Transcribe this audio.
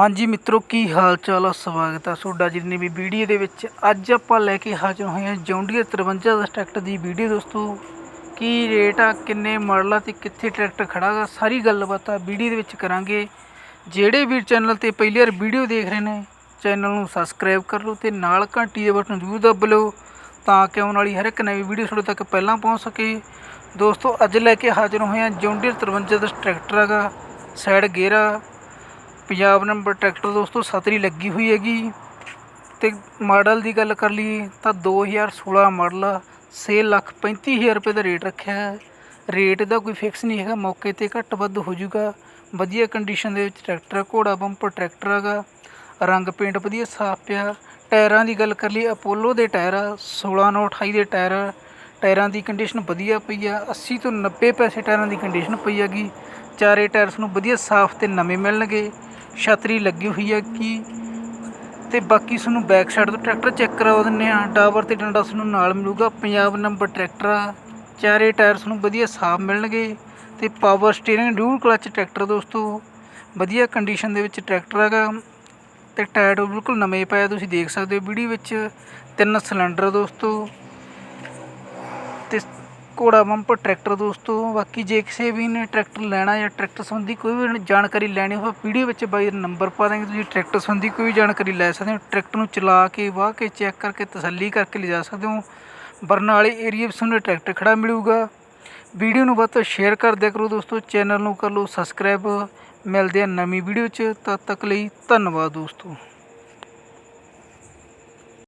ਹਾਂਜੀ ਮਿੱਤਰੋ, ਕੀ ਹਾਲ ਚਾਲ ਆ? ਸਵਾਗਤ ਆ ਤੁਹਾਡਾ ਜਿੰਨੀ ਵੀ ਵੀਡੀਓ ਦੇ ਵਿੱਚ। ਅੱਜ ਆਪਾਂ ਲੈ ਕੇ ਹਾਜ਼ਰ ਹੋਏ ਹਾਂ ਜੌਂਡੀਅਰ 53 ਦਾ ਟਰੈਕਟਰ ਦੀ ਵੀਡੀਓ। ਦੋਸਤੋ, ਕੀ ਰੇਟ ਆ, ਕਿੰਨੇ ਮਾਡਲ ਆ ਤੇ ਕਿੱਥੇ ਟਰੈਕਟਰ ਖੜਾ ਗਾ, ਸਾਰੀ ਗੱਲਬਾਤ ਆ ਵੀਡੀਓ ਦੇ ਵਿੱਚ ਕਰਾਂਗੇ। ਜਿਹੜੇ ਵੀ ਚੈਨਲ ਤੇ ਪਹਿਲੀ ਵਾਰ ਵੀਡੀਓ ਦੇਖ ਰਹੇ ਨੇ, ਚੈਨਲ ਨੂੰ ਸਬਸਕ੍ਰਾਈਬ ਕਰ ਲਓ ਤੇ ਨਾਲ ਘੰਟੀ ਦੇ ਬਟਨ ਜ਼ਰੂਰ ਦੱਬ ਲਓ ਤਾਂ ਕਿ ਆਉਣ ਵਾਲੀ ਹਰ ਇੱਕ ਨਵੀਂ ਵੀਡੀਓ ਤੁਹਾਡੇ ਤੱਕ ਪਹਿਲਾਂ ਪਹੁੰਚ ਸਕੇ। ਦੋਸਤੋ, ਅੱਜ ਲੈ ਕੇ ਹਾਜ਼ਰ ਹੋਏ ਹਾਂ ਜੌਂਡੀਅਰ 53 ਦਾ ਟਰੈਕਟਰ ਹੈਗਾ, ਸਾਈਡ ਗੇਅਰ ਆ। ਪੰਜਾਬ ਨੰਬਰ ਟਰੈਕਟਰ ਦੋਸਤੋ ਸਤਰੀ ਲੱਗੀ ਹੋਈ ਹੈਗੀ। ਤੇ ਮਾਡਲ ਦੀ ਗੱਲ ਕਰ ਲਈਏ ਤਾਂ 2016 ਮਾਡਲ ਆ। ਛੇ ਲੱਖ ਪੈਂਤੀ ਹਜ਼ਾਰ ਰੁਪਏ ਦਾ ਰੇਟ ਰੱਖਿਆ ਹੈ। ਰੇਟ ਦਾ ਕੋਈ ਫਿਕਸ ਨਹੀਂ ਹੈਗਾ, ਮੌਕੇ ਤੇ ਘੱਟ ਵੱਧ ਹੋ ਜਾਊਗਾ। ਵਧੀਆ ਕੰਡੀਸ਼ਨ ਦੇ ਵਿੱਚ ਟਰੈਕਟਰ ਘੋੜਾ ਬੰਪਰ ਟਰੈਕਟਰ ਹੈਗਾ। ਰੰਗ ਪੇਂਟ ਵਧੀਆ ਸਾਫ਼ ਪਿਆ। ਟਾਇਰਾਂ ਦੀ ਗੱਲ ਕਰ ਲਈ ਅਪੋਲੋ ਦੇ ਟਾਇਰ ਆ 16 ਨੌ 28 ਦੇ ਟਾਇਰ ਟਾਇਰਾਂ ਦੀ ਕੰਡੀਸ਼ਨ ਵਧੀਆ ਪਈ ਆ 80 ਤੋਂ 90 ਪੈਸੇ ਟਾਇਰਾਂ ਦੀ ਕੰਡੀਸ਼ਨ ਪਈ ਹੈਗੀ। ਚਾਰੇ ਟਾਇਰਸ ਨੂੰ ਵਧੀਆ ਸਾਫ਼ ਤੇ ਨਵੇਂ ਮਿਲਣਗੇ। ਛਤਰੀ ਲੱਗੀ ਹੋਈ ਹੈ ਕੀ ਤੇ ਬਾਕੀ ਤੁਹਾਨੂੰ ਬੈਕ ਸਾਈਡ ਤੋਂ ਟਰੈਕਟਰ ਚੈੱਕ ਕਰਵਾ ਦਿੰਨੇ ਆ ਡਾਬਰ ਤੇ ਡੰਡਾ ਤੁਹਾਨੂੰ ਨਾਲ ਮਿਲੂਗਾ। ਪੰਜਾਬ ਨੰਬਰ ਟਰੈਕਟਰ ਆ। ਚਾਰੇ ਟਾਇਰ ਤੁਹਾਨੂੰ ਵਧੀਆ ਸਾਫ਼ ਮਿਲਣਗੇ ਤੇ power steering dual clutch tractor ਦੋਸਤੋ। ਵਧੀਆ ਕੰਡੀਸ਼ਨ ਦੇ ਵਿੱਚ ਟਰੈਕਟਰ ਹੈਗਾ। ਤੇ ਟਾਇਰ ਬਿਲਕੁਲ ਨਵੇਂ ਪਏ ਤੁਸੀਂ ਦੇਖ ਸਕਦੇ ਹੋ। ਵੀਡੀਓ ਵਿੱਚ ਤਿੰਨ ਸਿਲੰਡਰ ਦੋਸਤੋ। ਤੇ ਘੋੜਾ ਬੰਪ ਟਰੈਕਟਰ ਦੋਸਤੋ, ਬਾਕੀ ਜੇ ਕਿਸੇ ਵੀ ਨੇ ਟਰੈਕਟਰ ਲੈਣਾ ਜਾਂ ਟਰੈਕਟਰ ਸੰਬੰਧੀ ਕੋਈ ਵੀ ਜਾਣਕਾਰੀ ਲੈਣੀ ਹੋਵੇ, ਵੀਡੀਓ ਵਿੱਚ ਬਾਈ ਨੰਬਰ ਪਾ ਦਾਂਗੇ, ਤੁਸੀਂ ਟਰੈਕਟਰ ਸੰਬੰਧੀ ਕੋਈ ਵੀ ਜਾਣਕਾਰੀ ਲੈ ਸਕਦੇ ਹੋ। ਟਰੈਕਟਰ ਨੂੰ ਚਲਾ ਕੇ, ਵਾਹ ਕੇ ਚੈੱਕ ਕਰਕੇ, ਤਸੱਲੀ ਕਰਕੇ ਲਿਜਾ ਸਕਦੇ ਹੋ। ਬਰਨਾਲੇ ਏਰੀਆ ਵਿੱਚ ਤੁਹਾਨੂੰ ਟਰੈਕਟਰ ਖੜਾ ਮਿਲੂਗਾ। ਵੀਡੀਓ ਨੂੰ ਵੱਧ ਤੋਂ ਸ਼ੇਅਰ ਕਰ ਦਿਆ ਕਰੋ ਦੋਸਤੋ, ਚੈਨਲ ਨੂੰ ਕਰ ਲਓ ਸਬਸਕ੍ਰਾਈਬ। ਮਿਲਦੇ ਆ ਨਵੀਂ ਵੀਡੀਓ 'ਚ, ਤਦ ਤੱਕ ਲਈ ਧੰਨਵਾਦ ਦੋਸਤੋ।